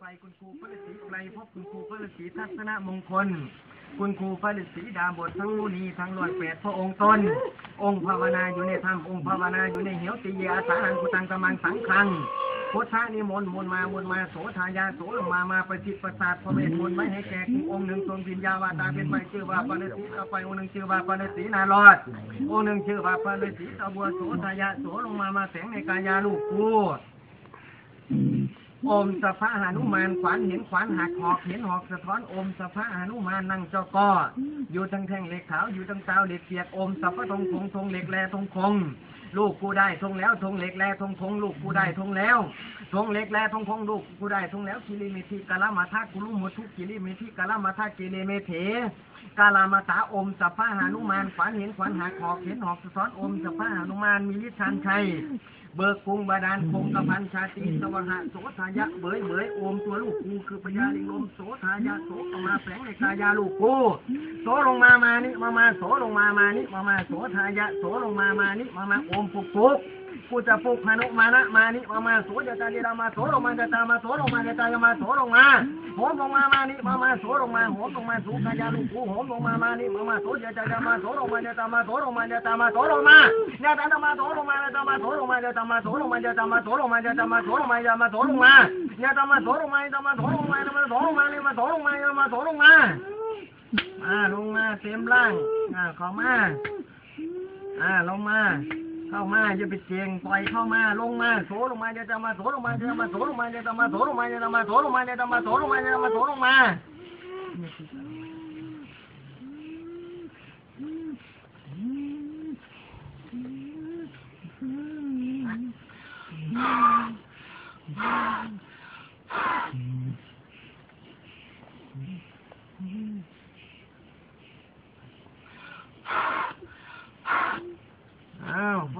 ไปคุณครูพระฤาษีไกลพบคุณครูพระฤาษีทัศนมงคล คุณครูพระฤาษีดาบททั้งมุนีทั้งร้อยแปดพระองค์ตนองค์ภาวนาอยู่ในถ้ำองค์ภาวนาอยู่ในเหวตีเยอาสาหังกุตังกำมังสังคังพุทธะนิมนต์มนมา มนมา โสทายา โสลงมา มาประสิทธิประสาทพระเวทมนต์ไว้ให้แก่องค์หนึ่งทรงพิญญาวาตาเป็นไปชื่อว่าปาฤาษีเอาไปองค์หนึ่งชื่อว่าปาฤาษีนารอด องค์หนึ่งชื่อว่าปาฤาษีตะบัวโสทายา โสลงมา มาแสงในกายาลูกกู อมสภะหานุมานขวานเห็นขวานหักหอกเห็นหอกสะท้อนอมสภะหานุมานนั่งเจ้าก็อยู่ทั้งแท่งเหล็กขาวอยู่ทั้งเตาเหล็กเสียกอมสัพพะทงคงทงเหล็กแลทงคง ลูกกูได้ทงแล้วทงเหล็กแล้วทงคงลูกกูได้ทงแล้วทงเหล็กแล้วทงคงลูกกูได้ทงแล้วกิริเมธิกาลามาทากุลุมทุกกิริเมธิกาลามาทากิริเมเถกาลามาตาอมสัพพะหานุมานขวานเห็นขวานหักหอกเห็นหอกสะท้อนอมสัพพะหานุมานมีฤทธิ์ชันชัยเบิกกรุงบาดาลคงกระพันชาตรีสวหะโสทายะเบยเบยโอมตัวลูกกูคือพญาลิงลมโสทายะโสออกมาแฝงในกายาลูกกูโสลงมามานี่มามาโสลงมามานี่มามาโสทายะโสลงมามานี่มามาอมปุกปุกกูจะปุกพานุมานะมานี่มามาโสจะตาเดรามาโสลงมาจะตามาโสลงมาจะตามาโสลงมาโหมลงมามานี่มามาโสลงมาโหมลงมาสูกายาลูกูโหมลงมามานี่มามาโสจะจะมาโสลงมาจะตามาโสลงมาจะตามาโสลงมาจะตามาโสลงมาจะตามาโสลงมาจะตามาโสลงมาจะตามาโสลงมาจะตามาโสลงมาจะมาโสลงมาจะตามาโสลงมาจะมาโสลงมาจะมาโสลงมาเนี่ยมาโสลงมาจะมาโสลงมาอ่าลงมาเต็มร่างอ่าข้ามาอ่าลงมา เข้ามาจะไปเจียงปล่อยเข้ามาลงมาโสลงมาจะจะมาโสลงมาจะมาโสลงมาจะมาโสลงมาจะมาโสลงมาจะมาโสลงมาจะมาโสลงมาอ้าวพ่ อ